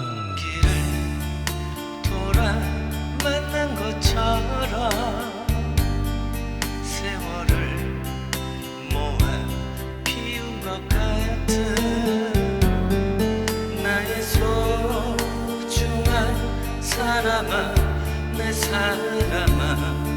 먼 길을 돌아 만난 것처럼 세월을 모아 피운 것 같은 나의 소중한 사람아 내 사람아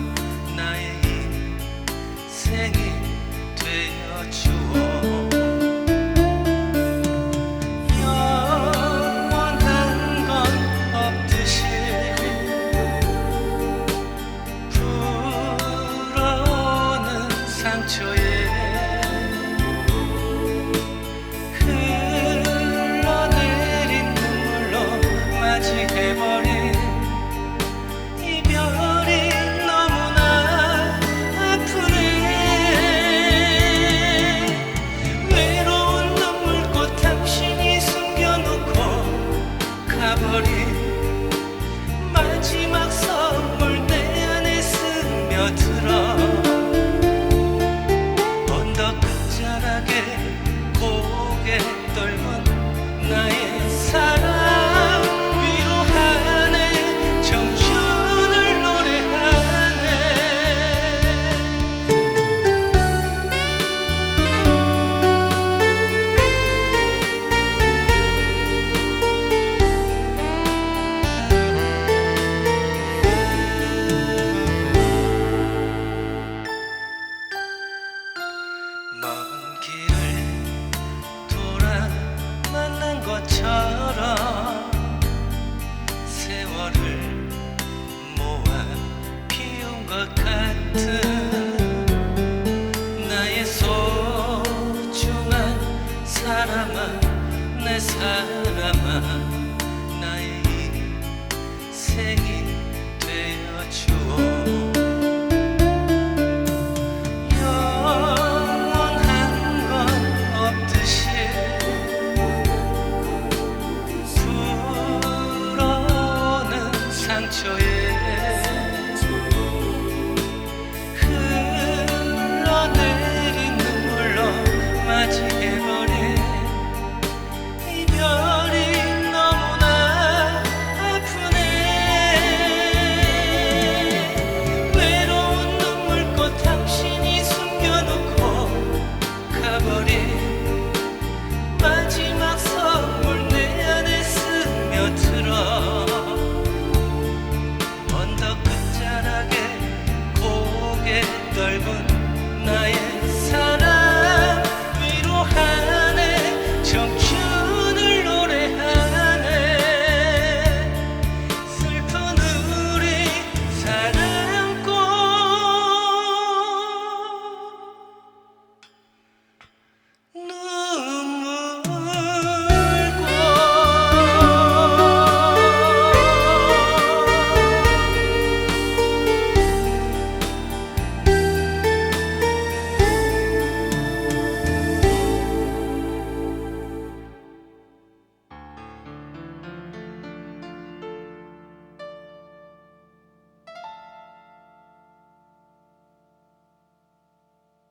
처럼 세월을 모아 피운 것 같은 나의 소중한 사람아 내 사람아 나의 인생이 되어주어. heaven